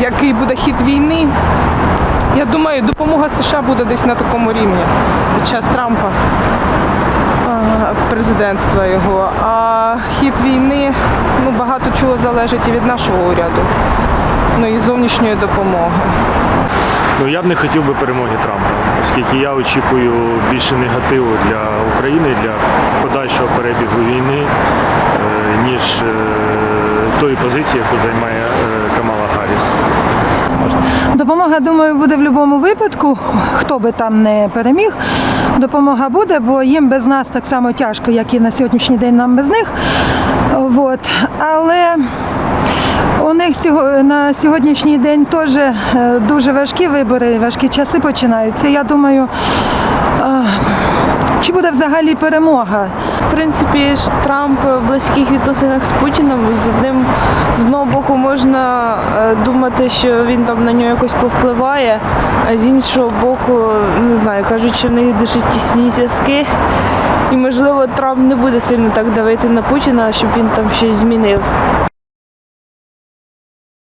який буде хід війни. Я думаю, допомога США буде десь на такому рівні під час Трампа, президентства його. А хід війни ну, багато чого залежить і від нашого уряду, ну і зовнішньої допомоги. Ну я б не хотів би перемоги Трампа, оскільки я очікую більше негативу для України, для подальшого перебігу війни, е, ніж е, тої позиції, яку займає е, Гарріс. Допомога, думаю, буде в будь-якому випадку, хто би там не переміг. Допомога буде, бо їм без нас так само тяжко, як і на сьогоднішній день нам без них. От. Але у них на сьогоднішній день теж е, дуже важкі вибори, важкі часи починаються. Я думаю, чи буде взагалі перемога? В принципі, ж Трамп в близьких відносинах з Путіним. З одним з одного боку можна е, думати, що він там на нього якось повпливає, а з іншого боку, не знаю, кажуть, що в них дуже тісні зв'язки. І можливо Трамп не буде сильно так давити на Путіна, щоб він там щось змінив.